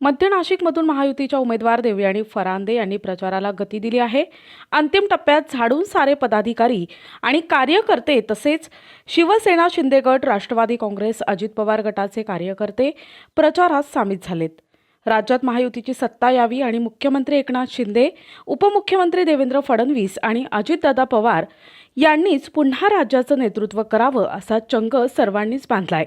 मध्य नाशिकमधून महायुतीच्या उमेदवार देवयाणी फरांदे यांनी प्रचाराला गती दिली आहे. अंतिम टप्प्यात झाडून सारे पदाधिकारी आणि कार्यकर्ते तसेच शिवसेना शिंदे गट राष्ट्रवादी काँग्रेस अजित पवार गटाचे कार्यकर्ते प्रचारात सामील झालेत. राज्यात महायुतीची सत्ता यावी आणि मुख्यमंत्री एकनाथ शिंदे उपमुख्यमंत्री देवेंद्र फडणवीस आणि अजितदादा पवार यांनीच पुन्हा राज्याचं नेतृत्व करावं असा चंग सर्वांनीच बांधलाय.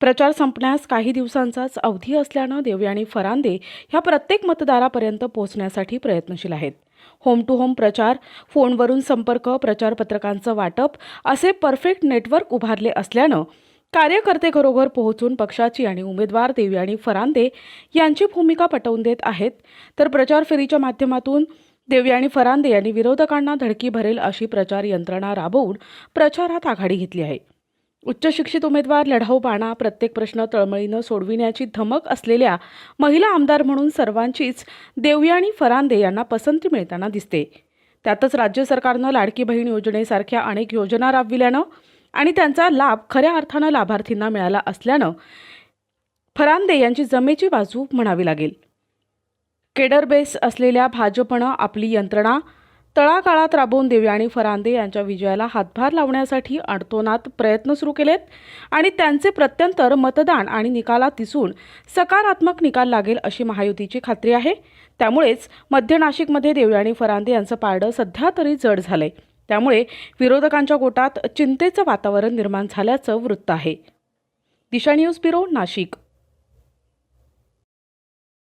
प्रचार संपण्यास काही दिवसांचाच अवधी असल्यानं देवयानी फरांदे ह्या प्रत्येक मतदारापर्यंत पोहोचण्यासाठी प्रयत्नशील आहेत. होम टू होम प्रचार फोनवरून संपर्क प्रचारपत्रकांचं वाटप असे परफेक्ट नेटवर्क उभारले असल्यानं कार्यकर्ते घरोघर पोहोचून पक्षाची आणि उमेदवार देवयानी फरांदे यांची भूमिका पटवून देत आहेत. तर प्रचार फेरीच्या माध्यमातून देवयानी फरांदे यांनी विरोधकांना धडकी भरेल अशी प्रचार यंत्रणा राबवून प्रचारात आघाडी घेतली आहे. उच्चशिक्षित उमेदवार लढाऊ बाणा प्रत्येक प्रश्न तळमळीनं सोडविण्याची धमक असलेल्या महिला आमदार म्हणून सर्वांचीच देवयाणी फरांदे यांना पसंती मिळताना दिसते. त्यातच राज्य सरकारनं लाडकी बहीण योजनेसारख्या अनेक योजना राबविल्यानं आणि त्यांचा लाभ खऱ्या अर्थानं लाभार्थींना मिळाला असल्यानं फरांदे यांची जमेची बाजू म्हणावी लागेल. केडर बेस असलेल्या भाजपनं आपली यंत्रणा तळागाळात राबवून देवयानी फरांदे यांच्या विजयाला हातभार लावण्यासाठी अडतोनात प्रयत्न सुरू केलेत. आणि त्यांचे प्रत्यंतर मतदान आणि निकालात दिसून सकारात्मक निकाल लागेल अशी महायुतीची खात्री आहे. त्यामुळेच मध्य नाशिकमध्ये देवयानी फरांदे यांचं पारडं सध्या तरी जड झालंय. त्यामुळे विरोधकांच्या गोटात चिंतेचं वातावरण निर्माण झाल्याचं वृत्त आहे. Disha news bureau Nashik.